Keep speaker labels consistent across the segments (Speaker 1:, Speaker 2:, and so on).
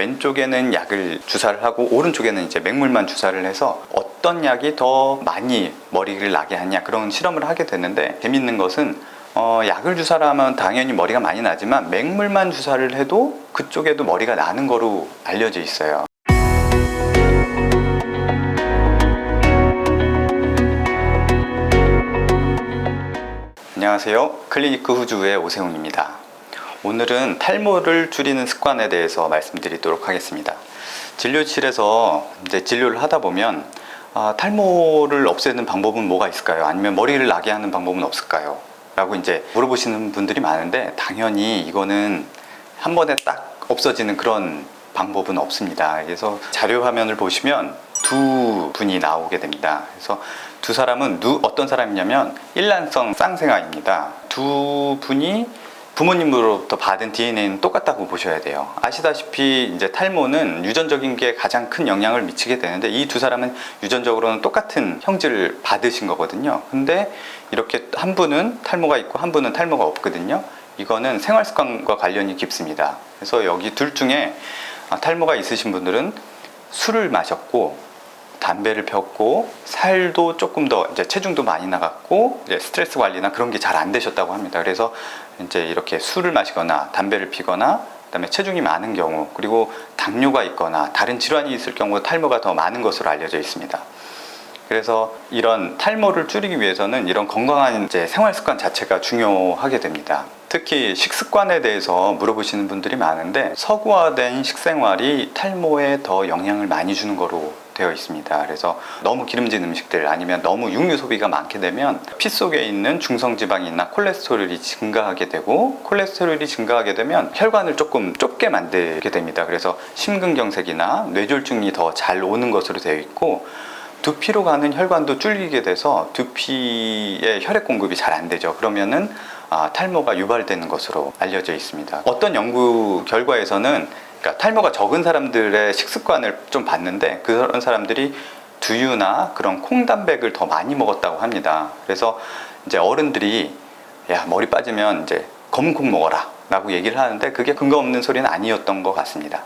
Speaker 1: 왼쪽에는 약을 주사를 하고 오른쪽에는 이제 맹물만 주사를 해서 어떤 약이 더 많이 머리를 나게 하냐 그런 실험을 하게 됐는데 재밌는 것은 어, 약을 주사를 하면 당연히 머리가 많이 나지만 맹물만 주사를 해도 그쪽에도 머리가 나는 거로 알려져 있어요. 안녕하세요. 클리니크 후주의 오세훈입니다. 오늘은 탈모를 줄이는 습관에 대해서 말씀드리도록 하겠습니다. 진료실에서 이제 진료를 하다 보면 아, 탈모를 없애는 방법은 뭐가 있을까요? 아니면 머리를 나게 하는 방법은 없을까요? 라고 이제 물어보시는 분들이 많은데 당연히 이거는 한 번에 딱 없어지는 그런 방법은 없습니다. 그래서 자료 화면을 보시면 두 분이 나오게 됩니다. 그래서 두 사람은 누, 어떤 사람이냐면 일란성 쌍생아입니다. 두 분이 부모님으로부터 받은 DNA는 똑같다고 보셔야 돼요. 아시다시피 이제 탈모는 유전적인 게 가장 큰 영향을 미치게 되는데 이 두 사람은 유전적으로는 똑같은 형질을 받으신 거거든요. 근데 이렇게 한 분은 탈모가 있고 한 분은 탈모가 없거든요. 이거는 생활 습관과 관련이 깊습니다. 그래서 여기 둘 중에 아, 탈모가 있으신 분들은 술을 마셨고 담배를 폈고 살도 조금 더 이제 체중도 많이 나갔고 이제 스트레스 관리나 그런 게 잘 안 되셨다고 합니다. 그래서 이제 이렇게 술을 마시거나 담배를 피거나 그다음에 체중이 많은 경우 그리고 당뇨가 있거나 다른 질환이 있을 경우 탈모가 더 많은 것으로 알려져 있습니다. 그래서 이런 탈모를 줄이기 위해서는 이런 건강한 이제 생활 습관 자체가 중요하게 됩니다. 특히 식습관에 대해서 물어보시는 분들이 많은데 서구화된 식생활이 탈모에 더 영향을 많이 주는 거로 되어 있습니다. 그래서 너무 기름진 음식들 아니면 너무 육류 소비가 많게 되면 피 속에 있는 중성지방이나 콜레스테롤이 증가하게 되고 콜레스테롤이 증가하게 되면 혈관을 조금 좁게 만들게 됩니다. 그래서 심근경색이나 뇌졸중이 더 잘 오는 것으로 되어 있고 두피로 가는 혈관도 줄이게 돼서 두피의 혈액 공급이 잘 안 되죠. 그러면은 아, 탈모가 유발되는 것으로 알려져 있습니다. 어떤 연구 결과에서는 그러니까 탈모가 적은 사람들의 식습관을 좀 봤는데 그런 사람들이 두유나 그런 콩단백을 더 많이 먹었다고 합니다. 그래서 이제 어른들이 야 머리 빠지면 이제 검은 콩 먹어라 라고 얘기를 하는데 그게 근거 없는 소리는 아니었던 것 같습니다.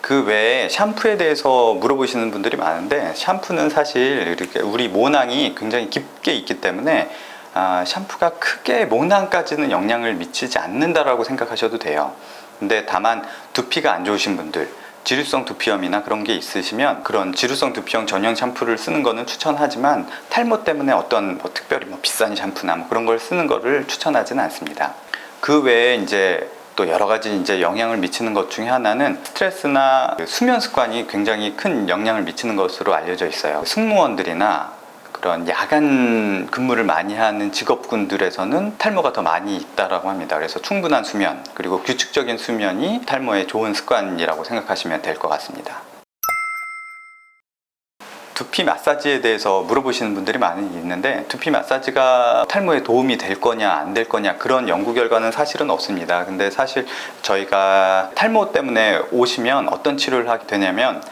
Speaker 1: 그 외에 샴푸에 대해서 물어보시는 분들이 많은데 샴푸는 사실 이렇게 우리 모낭이 굉장히 깊게 있기 때문에 아, 샴푸가 크게 모낭까지는 영향을 미치지 않는다라고 생각하셔도 돼요. 근데 다만 두피가 안 좋으신 분들 지루성 두피염이나 그런 게 있으시면 그런 지루성 두피염 전용 샴푸를 쓰는 거는 추천하지만 탈모 때문에 어떤 뭐 특별히 뭐 비싼 샴푸나 뭐 그런 걸 쓰는 거를 추천하지는 않습니다. 그 외에 이제 또 여러 가지 이제 영향을 미치는 것 중에 하나는 스트레스나 그 수면 습관이 굉장히 큰 영향을 미치는 것으로 알려져 있어요. 승무원들이나 그런 야간 근무를 많이 하는 직업군들에서는 탈모가 더 많이 있다라고 합니다. 그래서 충분한 수면 그리고 규칙적인 수면이 탈모에 좋은 습관이라고 생각하시면 될 것 같습니다. 두피 마사지에 대해서 물어보시는 분들이 많이 있는데 두피 마사지가 탈모에 도움이 될 거냐 안 될 거냐 그런 연구 결과는 사실은 없습니다. 근데 사실 저희가 탈모 때문에 오시면 어떤 치료를 하게 되냐면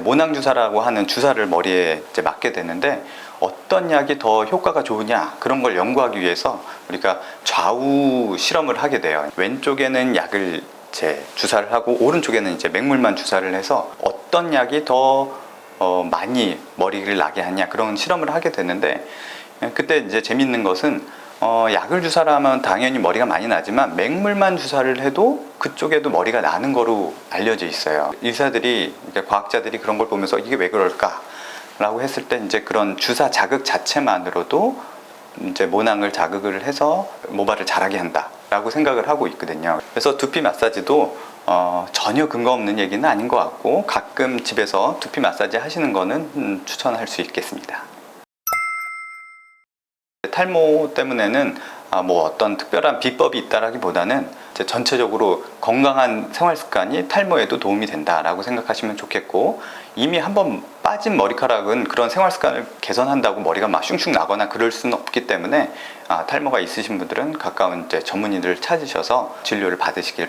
Speaker 1: 모낭 주사라고 하는 주사를 머리에 맞게 되는데 어떤 약이 더 효과가 좋으냐 그런 걸 연구하기 위해서 우리가 좌우 실험을 하게 돼요. 왼쪽에는 약을 제 주사를 하고 오른쪽에는 이제 맹물만 주사를 해서 어떤 약이 더 어, 많이 머리를 나게 하냐 그런 실험을 하게 되는데 그때 이제 재밌는 것은 어, 약을 주사를 하면 당연히 머리가 많이 나지만 맹물만 주사를 해도 그쪽에도 머리가 나는 거로 알려져 있어요. 의사들이 과학자들이 그런 걸 보면서 이게 왜 그럴까? 라고 했을 때 이제 그런 주사 자극 자체만으로도 이제 모낭을 자극을 해서 모발을 자라게 한다라고 생각을 하고 있거든요. 그래서 두피 마사지도 어, 전혀 근거 없는 얘기는 아닌 것 같고 가끔 집에서 두피 마사지 하시는 거는 음, 추천할 수 있겠습니다. 탈모 때문에는 아, 뭐 어떤 특별한 비법이 있다라기보다는 전체적으로 건강한 생활 습관이 탈모에도 도움이 된다라고 생각하시면 좋겠고 이미 한번 빠진 머리카락은 그런 생활 습관을 개선한다고 머리가 막 슝슝 나거나 그럴 수는 없기 때문에 아, 탈모가 있으신 분들은 가까운 이제 전문의를 찾으셔서 진료를 받으시길